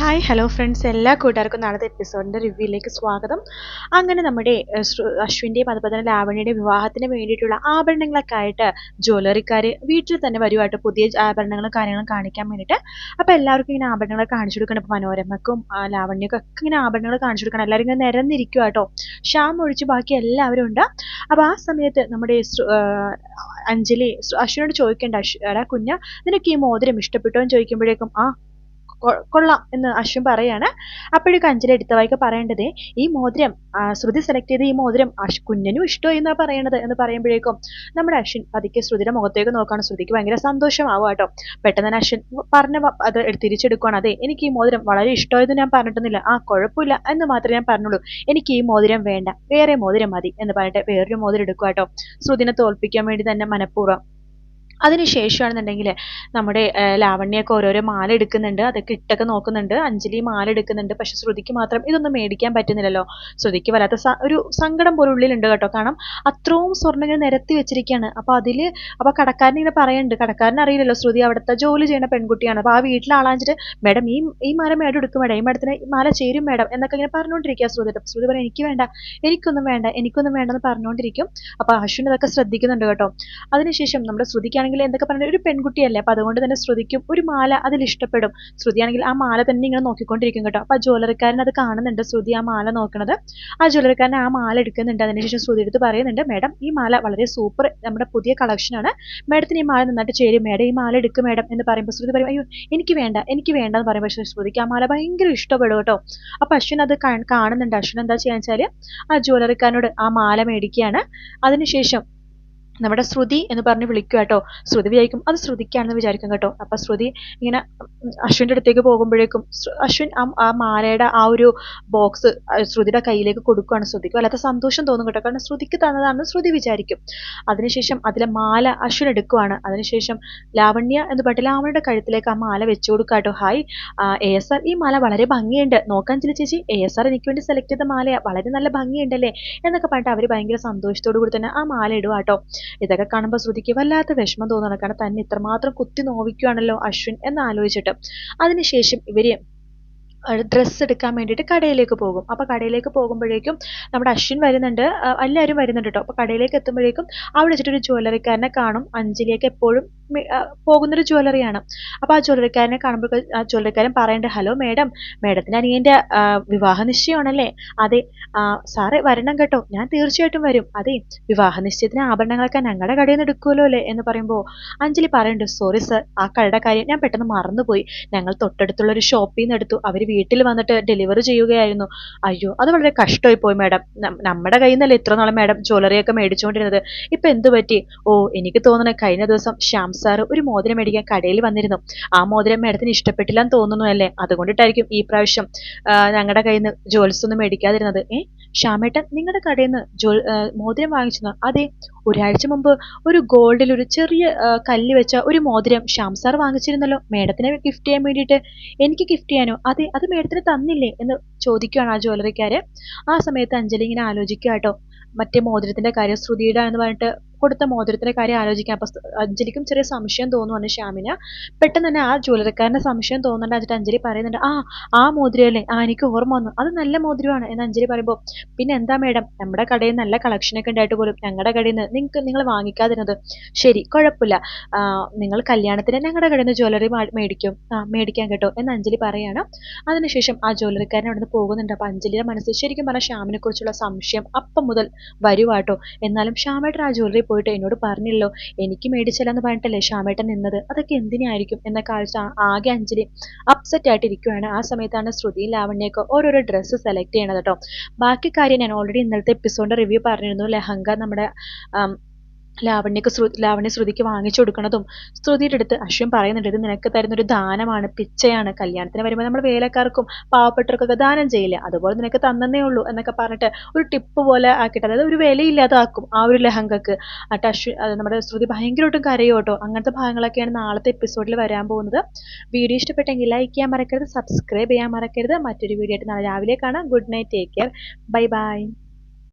Hi hello friends എല്ലാ കൂട്ടുകാർക്കും നാളത്തെ എപ്പിസോഡിന്റെ റിവ്യൂയിലേക്ക് സ്വാഗതം. അങ്ങനെ നമ്മുടെ അശ്വിന്റെയും അതുപോലെ തന്നെ ലാവണ്യയുടെയും വിവാഹത്തിന് വേണ്ടിയിട്ടുള്ള ആഭരണങ്ങളൊക്കെ ആയിട്ട് ജ്വല്ലറിക്കാർ വീട്ടിൽ തന്നെ വരുമായിട്ട് പുതിയ ആഭരണങ്ങളും കാര്യങ്ങളും കാണിക്കാൻ വേണ്ടിയിട്ട് അപ്പോൾ എല്ലാവർക്കും ഇങ്ങനെ ആഭരണങ്ങൾ കാണിച്ചു കൊടുക്കണം. ഇപ്പോൾ മനോരമക്കും ലാവണ്യക്കും ഒക്കെ ഇങ്ങനെ ആഭരണങ്ങൾ കാണിച്ചു കൊടുക്കണം. എല്ലാവരും ഇങ്ങനെ നിരന്നിരിക്കുക കേട്ടോ ഷാം ഒഴിച്ച് ബാക്കി എല്ലാവരും ഉണ്ട്. അപ്പോൾ ആ സമയത്ത് നമ്മുടെ അഞ്ജലി അശ്വിനോട് ചോദിക്കേണ്ട അശ്വ കുഞ്ഞ നിനക്ക് ഈ മോതിരം ഇഷ്ടപ്പെട്ടോ എന്ന് ചോദിക്കുമ്പോഴേക്കും ആ കൊള്ളാം എന്ന് അശ്വിൻ പറയാണ്. അപ്പോഴേക്കും അഞ്ജലി എടുത്ത വായിക്ക് പറയേണ്ടത് ഈ മോതിരം ശ്രുതി സെലക്ട് ചെയ്ത ഈ മോതിരം അശ് കുഞ്ഞനും ഇഷ്ടമായി എന്നാ പറയണത് എന്ന് പറയുമ്പോഴേക്കും നമ്മുടെ അശ്വിൻ പതുക്കെ ശ്രുതിയുടെ മുഖത്തേക്ക് നോക്കുകയാണ് ശ്രുതിക്ക് ഭയങ്കര സന്തോഷമാവും കേട്ടോ. പെട്ടെന്ന് തന്നെ അശ്വിൻ പറഞ്ഞ അത് തിരിച്ചെടുക്കുകയാണ് അതെ എനിക്ക് ഈ മോതിരം വളരെ ഇഷ്ടമായത് ഞാൻ പറഞ്ഞിട്ടൊന്നുമില്ല. ആ കുഴപ്പമില്ല എന്ന് മാത്രമേ ഞാൻ പറഞ്ഞുള്ളൂ. എനിക്ക് ഈ മോതിരം വേണ്ട. വേറെ മോതിരം മതി എന്ന് പറഞ്ഞിട്ട് വേറൊരു മോതിരം എടുക്കുക കേട്ടോ. ശ്രുതിനെ തോൽപ്പിക്കാൻ വേണ്ടി തന്നെ മനഃപൂർവം അതിനുശേഷമാണെന്നുണ്ടെങ്കിൽ നമ്മുടെ ലാവണ്യൊക്കെ ഓരോരോ മാല എടുക്കുന്നുണ്ട് അതൊക്കെ ഇട്ടൊക്കെ നോക്കുന്നുണ്ട്. അഞ്ജലി മാല എടുക്കുന്നുണ്ട് പക്ഷെ ശ്രുതിക്ക് മാത്രം ഇതൊന്നും മേടിക്കാൻ പറ്റുന്നില്ലല്ലോ. ശ്രുതിക്ക് വല്ലാത്ത ഒരു സങ്കടം പോലെ ഉള്ളിലുണ്ട് കേട്ടോ. കാരണം അത്രയും സ്വർണങ്ങൾ നിരത്തി വെച്ചിരിക്കുകയാണ് അപ്പൊ അതിൽ അപ്പോൾ കടക്കാരൻ ഇങ്ങനെ പറയുന്നുണ്ട് കടക്കാരൻ അറിയില്ലല്ലോ ശ്രുതി അവിടുത്തെ ജോലി ചെയ്യുന്ന പെൺകുട്ടിയാണ്. അപ്പോൾ ആ വീട്ടിലെ ആളാഞ്ചിട്ട് മേഡം ഈ ഈ മാല മേഡം എടുക്കും. മേഡം ഈ മേഡത്തിന് മാല ചേരും മേഡം. എന്നൊക്കെ ഇങ്ങനെ പറഞ്ഞുകൊണ്ടിരിക്കുക ശ്രുതി. ശ്രുതി പറയും എനിക്ക് വേണ്ട. എനിക്കൊന്നും വേണ്ട. എനിക്കൊന്നും വേണ്ടെന്ന് പറഞ്ഞുകൊണ്ടിരിക്കും അപ്പോൾ അശ്വിൻ ഇതൊക്കെ ശ്രദ്ധിക്കുന്നുണ്ട് കേട്ടോ. അതിനുശേഷം നമ്മുടെ ശ്രുതിക്കാണെങ്കിൽ എന്തൊക്കെ പറഞ്ഞാൽ ഒരു പെൺകുട്ടിയല്ലേ അപ്പൊ അതുകൊണ്ട് തന്നെ ശ്രുതിക്കും ഒരു മാല അതിൽ ഇഷ്ടപ്പെടും. ശ്രുതിയാണെങ്കിൽ ആ മാല തന്നെ ഇങ്ങനെ നോക്കിക്കൊണ്ടിരിക്കും കേട്ടോ. അപ്പൊ ആ ജ്വല്ലറിക്കാരൻ അത് കാണുന്നുണ്ട് ശ്രുതി ആ മാല നോക്കണത്. ആ ജ്വല്ലറിക്കാരൻ ആ മാല എടുക്കുന്നുണ്ട്. അതിനുശേഷം ശ്രുതി എടുത്ത് പറയുന്നുണ്ട് മേഡം ഈ മാല വളരെ സൂപ്പർ നമ്മുടെ പുതിയ കളക്ഷൻ ആണ്. മേഡത്തിന് ഈ മാല നന്നായിട്ട് ചേരും. മേഡം ഈ മാല എടുക്കും മേഡം എന്ന് പറയുമ്പോൾ ശ്രുതി പറയും അയ്യോ എനിക്ക് വേണ്ട എനിക്ക് വേണ്ട എന്ന് പറയുമ്പോൾ പക്ഷേ ശ്രുതിക്ക് ആ മാല ഭയങ്കര ഇഷ്ടപ്പെടും കേട്ടോ. അപ്പൊ അശ്വിൻ അത് കാണുന്നുണ്ട്. അശ്വിൻ എന്താ ചെയ്യാന്ന് വെച്ചാൽ ആ ജ്വല്ലറിക്കാരനോട് ആ മാല മേടിക്കുകയാണ്. അതിനുശേഷം നമ്മുടെ ശ്രുതി എന്ന് പറഞ്ഞ് വിളിക്കുക കേട്ടോ. ശ്രുതി വിചാരിക്കും അത് ശ്രുതിക്കാണെന്ന് വിചാരിക്കും കേട്ടോ. അപ്പൊ ശ്രുതി ഇങ്ങനെ അശ്വിന്റെ അടുത്തേക്ക് പോകുമ്പോഴേക്കും അശ്വിൻ ആ മാലയുടെ ആ ഒരു ബോക്സ് ശ്രുതിയുടെ കയ്യിലേക്ക് കൊടുക്കുകയാണ് ശ്രുതിക്ക് വല്ലാത്ത സന്തോഷം തോന്നും കേട്ടോ. കാരണം ശ്രുതിക്ക് തന്നതാണെന്ന് ശ്രുതി വിചാരിക്കും. അതിനുശേഷം അതിലെ മാല അശ്വിൻ എടുക്കുവാണ്. അതിനുശേഷം ലാവണ്യ എന്ന് പറഞ്ഞിട്ട് ലാവണ്യയുടെ കഴുത്തിലേക്ക് ആ മാല വെച്ചു കൊടുക്കുക കേട്ടോ. ഹായ് എ എസ് ആർ ഈ മാല വളരെ ഭംഗിയുണ്ട്. നോക്കാൻ ചില ചേച്ചി എ എസ് ആർ എനിക്ക് വേണ്ടി സെലക്ട് ചെയ്ത മാലയാ. വളരെ നല്ല ഭംഗിയുണ്ടല്ലേ? എന്നൊക്കെ പറഞ്ഞിട്ട് അവർ ഭയങ്കര സന്തോഷത്തോടു കൂടി തന്നെ ആ മാല ഇടുക കേട്ടോ. ഇതൊക്കെ കാണുമ്പോൾ ശ്രുതിക്ക് വല്ലാത്ത വിഷമം തോന്നണം കാരണം തന്നെ ഇത്രമാത്രം കുത്തി നോവിക്കുകയാണല്ലോ അശ്വിൻ എന്ന് ആലോചിച്ചിട്ട്. അതിനുശേഷം ഇവർ ഡ്രസ്സ് എടുക്കാൻ വേണ്ടിയിട്ട് കടയിലേക്ക് പോകും. അപ്പോൾ കടയിലേക്ക് പോകുമ്പോഴേക്കും നമ്മുടെ അശ്വിൻ വരുന്നുണ്ട്. എല്ലാവരും വരുന്നുണ്ട് കേട്ടോ അപ്പോൾ കടയിലേക്ക് എത്തുമ്പോഴേക്കും അവിടെ വെച്ചിട്ട് ഒരു ജ്വല്ലറിക്കാരനെ കാണും. അഞ്ജലിയൊക്കെ എപ്പോഴും പോകുന്നൊരു ജ്വല്ലറിയാണ്. അപ്പോൾ ആ ജ്വല്ലറിക്കാരനെ കാണുമ്പോൾ ആ ജ്വല്ലറിക്കാരൻ പറയേണ്ടത് ഹലോ മേഡം മേഡത്തിന് അനിയന്റെ ആ, വിവാഹ നിശ്ചയമാണല്ലേ അതെ സാറ് വരണം കേട്ടോ. ഞാൻ തീർച്ചയായിട്ടും വരും. അതെ വിവാഹ നിശ്ചയത്തിന് ആഭരണങ്ങളൊക്കെ ഞങ്ങളുടെ കടയിൽ നിന്ന് എടുക്കുമല്ലോ അല്ലേ? എന്ന് പറയുമ്പോൾ അഞ്ജലി പറയുന്നുണ്ട് സോറി സർ ആ കടയുടെ കാര്യം ഞാൻ പെട്ടെന്ന് മറന്നുപോയി. ഞങ്ങൾ തൊട്ടടുത്തുള്ള ഒരു ഷോപ്പിൽ നിന്ന് എടുത്തു. അവർ വീട്ടിൽ വന്നിട്ട് ഡെലിവറി ചെയ്യുകയായിരുന്നു. അയ്യോ അത് വളരെ കഷ്ടമായി പോയി മേഡം നമ്മുടെ കയ്യിൽ നിന്നല്ലേ ഇത്ര നാളെ മാഡം ജ്വല്ലറിയൊക്കെ മേടിച്ചുകൊണ്ടിരുന്നത് ഇപ്പൊ എന്തു പറ്റി ഓ എനിക്ക് തോന്നണേ കഴിഞ്ഞ ദിവസം ശ്യാം സാർ ഒരു മോതിരം മേടിക്കാൻ കടയിൽ വന്നിരുന്നു. ആ മോതിരം മേഡത്തിന് ഇഷ്ടപ്പെട്ടില്ല എന്ന് തോന്നുന്നു അല്ലേ? അതുകൊണ്ടിട്ടായിരിക്കും ഈ പ്രാവശ്യം ഞങ്ങളുടെ കയ്യിൽ നിന്ന് ജോലിസൊന്നും മേടിക്കാതിരുന്നത്. ഏ ശ്യാമേട്ടൻ നിങ്ങളുടെ കടയിൽ നിന്ന് ജോ മോതിരം വാങ്ങിച്ചു അതെ ഒരാഴ്ച മുമ്പ് ഒരു ഗോൾഡിൽ ഒരു ചെറിയ കല്ല് വെച്ച ഒരു മോതിരം ശ്യാം സാർ വാങ്ങിച്ചിരുന്നല്ലോ. മേഡത്തിന് ഗിഫ്റ്റ് ചെയ്യാൻ വേണ്ടിയിട്ട്. എനിക്ക് ഗിഫ്റ്റ് ചെയ്യാനോ? അതെ അത് മേഡത്തിന് തന്നില്ലേ എന്ന് ചോദിക്കുകയാണ് ആ ജ്വല്ലറിക്കാര്. ആ സമയത്ത് അഞ്ജലി ഇങ്ങനെ ആലോചിക്കുക കേട്ടോ മറ്റേ മോതിരത്തിന്റെ കാര്യം ശ്രുതിയുടെ എന്ന് പറഞ്ഞിട്ട് കൊടുത്ത മോതിരത്തിന്റെ കാര്യം ആലോചിക്കാം അപ്പൊ അഞ്ജലിക്കും ചെറിയ സംശയം തോന്നുവാണ് ശ്യാമിന്. പെട്ടെന്ന് തന്നെ ആ ജ്വലറിക്കാരന്റെ സംശയം തോന്നുന്നുണ്ട്. എന്നിട്ട് അഞ്ജലി പറയുന്നുണ്ട് ആ ആ മോതിരമല്ലേ ആ എനിക്ക് ഓർമ്മ വന്നു. അത് നല്ല മോതിരമാണ്. എന്ന് അഞ്ജലി പറയുമ്പോൾ പിന്നെ എന്താ മേഡം? നമ്മുടെ കടയിൽ നല്ല കളക്ഷനൊക്കെ ഉണ്ടായിട്ട് പോലും ഞങ്ങളുടെ കടയിൽ നിന്ന് നിങ്ങൾക്ക് നിങ്ങൾ വാങ്ങിക്കാതിരുന്നത് ശരി കുഴപ്പമില്ല. നിങ്ങൾ കല്യാണത്തിന് ഞങ്ങളുടെ കടയിൽ നിന്ന് ജ്വല്ലറി മേടിക്കും. ആ മേടിക്കാൻ കേട്ടോ. എന്ന് അഞ്ജലി പറയാണ്. അതിനുശേഷം ആ ജ്വല്ലറിക്കാരൻ അവിടെ നിന്ന് പോകുന്നുണ്ട്. അപ്പൊ അഞ്ജലിയുടെ മനസ്സിൽ ശരിക്കും പറഞ്ഞാൽ ശ്യാമിനെ കുറിച്ചുള്ള സംശയം അപ്പം മുതൽ വരുവാട്ടോ എന്നാലും ശ്യാമേട്ടൻ ആ ജ്വല്ലറി പോയിട്ട് എന്നോട് പറഞ്ഞില്ലല്ലോ. എനിക്ക് മേടിച്ചില്ല എന്ന് പറഞ്ഞിട്ടല്ലേ ശ്യാമേട്ടൻ നിന്നത്? അതൊക്കെ എന്തിനായിരിക്കും? എന്ന കാഴ്ച ആകെ അഞ്ജലി അപ്സെറ്റ് ആയിട്ട് ഇരിക്കുകയാണ് ആ സമയത്താണ് ശ്രുതി ലാവണ്യൊക്കെ ഓരോരോ ഡ്രസ്സ് സെലക്ട് ചെയ്യണത് കേട്ടോ. ബാക്കി കാര്യം ഞാൻ ഓൾറെഡി ഇന്നലത്തെ എപ്പിസോഡിന്റെ റിവ്യൂ പറഞ്ഞിരുന്നു. ലെഹങ്ക നമ്മുടെ ലാവണ്യക്ക് ശ്രു ലാവണ്യ ശ്രുതിക്ക് വാങ്ങിച്ചു കൊടുക്കണതും ശ്രുതിയുടെ അടുത്ത് അശ്വിൻ പറയുന്നുണ്ട് ഇത് നിനക്ക് തരുന്ന ഒരു ദാനമാണ് പിച്ചയാണ്. കല്യാണത്തിന് വരുമ്പോൾ നമ്മൾ വേലക്കാർക്കും പാവപ്പെട്ടവർക്കൊക്കെ ദാനം ചെയ്യില്ല? അതുപോലെ നിനക്ക് തന്നേ ഉള്ളൂ എന്നൊക്കെ പറഞ്ഞിട്ട് ഒരു ടിപ്പ് പോലെ ആക്കിയിട്ട് അതായത് ഒരു വിലയില്ലാതാക്കും ആ ഒരു ലഹങ്കക്ക്. അട്ട് അശ്വിൻ നമ്മുടെ ശ്രുതി ഭയങ്കരമായിട്ടും കരയോട്ടോ അങ്ങനത്തെ ഭാഗങ്ങളൊക്കെയാണ് നാളത്തെ എപ്പിസോഡിൽ വരാൻ പോകുന്നത്. വീഡിയോ ഇഷ്ടപ്പെട്ടെങ്കിൽ ലൈക്ക് ചെയ്യാൻ മറക്കരുത് സബ്സ്ക്രൈബ് ചെയ്യാൻ മറക്കരുത്. മറ്റൊരു വീഡിയോ ആയിട്ട് നാളെ രാവിലെ കാണാം. Good night take care bye bye